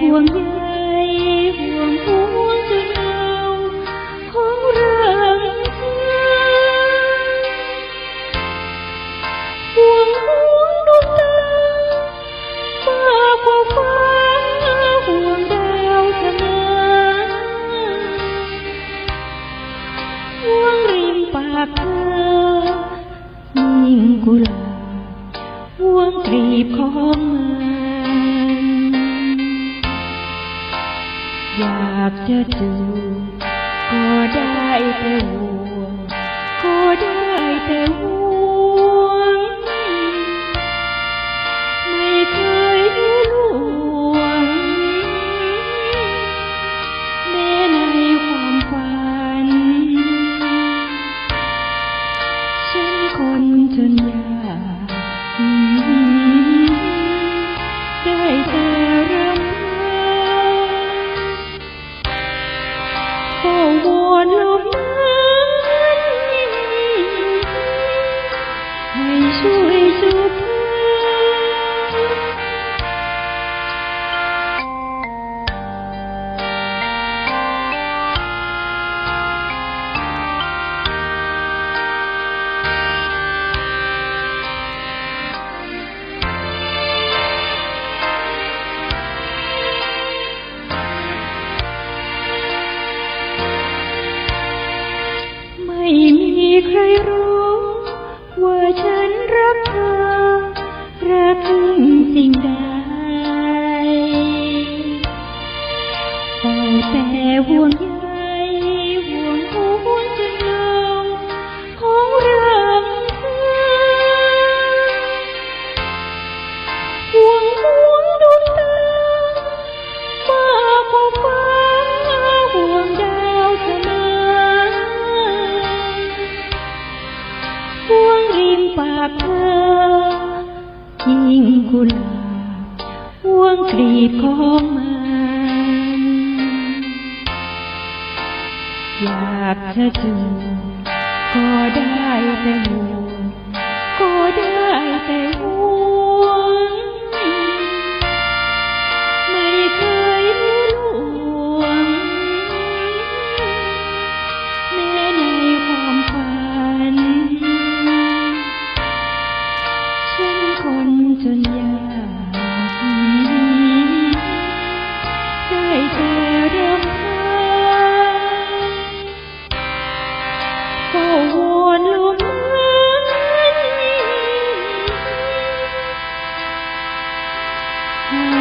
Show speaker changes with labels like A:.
A: ห่วงใยห่วงห่วงจนเราของเรื่องห่วงห่วงดวงตามากกว่าฟ้าห่วงดาวทะนาห่วงริมปากเธอยิ่งกุหลาบห่วงกลีบของเมืองากจะจูบก็ได้แต่ห่วง ใครรู้ ว่าฉันรักเธอรักสิ่งใดเฝ้าแต่ห่วง วงริมปากเธอยิ่งกุหลาบห่วงกลีบของมันอยากจะจูบก็ได้แต่หัว Mm-hmm.